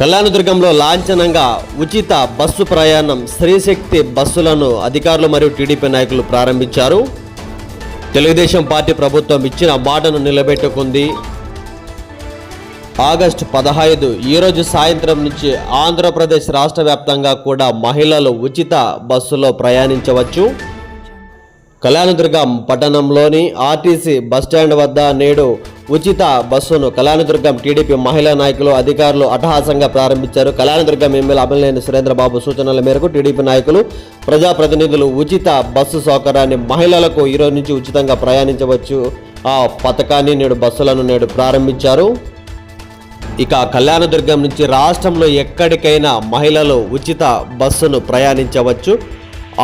కళ్యాణదుర్గంలో లాంఛనంగా ఉచిత బస్సు ప్రయాణం స్త్రీశక్తి బస్సులను అధికారులు మరియు టీడీపీ నాయకులు ప్రారంభించారు. తెలుగుదేశం పార్టీ ప్రభుత్వం ఇచ్చిన మాటను నిలబెట్టుకుంది. ఆగస్టు పదహైదు ఈరోజు సాయంత్రం నుంచి ఆంధ్రప్రదేశ్ రాష్ట్ర వ్యాప్తంగా కూడా మహిళలు ఉచిత బస్సులో ప్రయాణించవచ్చు. కళ్యాణదుర్గం పట్టణంలోని ఆర్టీసీ బస్టాండ్ వద్ద నేడు ఉచిత బస్సును కళ్యాణదుర్గం టీడీపీ మహిళా నాయకులు అధికారులు అటహాసంగా ప్రారంభించారు. కళ్యాణదుర్గం ఎమ్మెల్యే అమలనేని సురేంద్రబాబు సూచనల మేరకు టీడీపీ నాయకులు ప్రజాప్రతినిధులు ఉచిత బస్సు సౌకర్యాన్ని మహిళలకు ఈరోజు నుంచి ఉచితంగా ప్రయాణించవచ్చు. ఆ పథకాన్ని నేడు బస్సులను నేడు ప్రారంభించారు. ఇక కళ్యాణదుర్గం నుంచి రాష్ట్రంలో ఎక్కడికైనా మహిళలు ఉచిత బస్సును ప్రయాణించవచ్చు.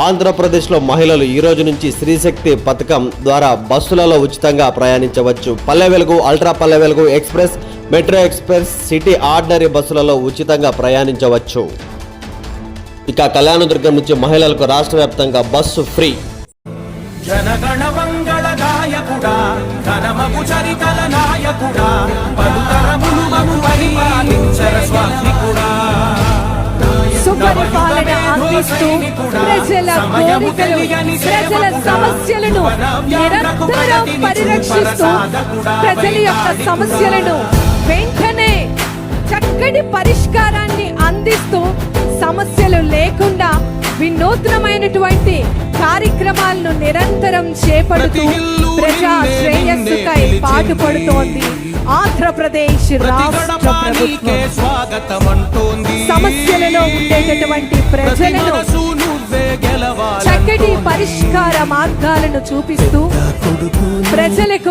ఆంధ్రప్రదేశ్లో మహిళలు ఈ రోజు నుంచి స్త్రీశక్తి పథకం ద్వారా బస్సులలో ఉచితంగా ప్రయాణించవచ్చు. Palle Velugu ultra Palle Velugu express metro express city ordinary బస్సులలో ఉచితంగా ప్రయాణించవచ్చు. ఇక కళ్యాణదుర్గం నుంచి మహిళలకు రాష్ట్ర వ్యాప్తంగా బస్సు ఫ్రీ. జనగణ మంగళ గాయకుడా ఘనమగు చరితల నాయకుడా పలుతరములు అందిస్తూ ప్రజల కోరికలు ప్రజల సమస్యలను నిరంతరం పరిరక్షిస్తూ ప్రజల యొక్క సమస్యలను వెంటనే చక్కటి పరిష్కారాన్ని అందిస్తూ సమస్యలు లేకుండా వినూత్నమైనటువంటి కార్యక్రమాలను నిరంతరం చేపడుతూ ప్రజా శ్రేయస్సుకై పాటుపడుతోంది. ఆంధ్రప్రదేశ్ రాష్ట్ర సమస్యలలో ఉండేటటువంటి ప్రజలను చక్కటి పరిష్కార మార్గాలను చూపిస్తూ ప్రజలకు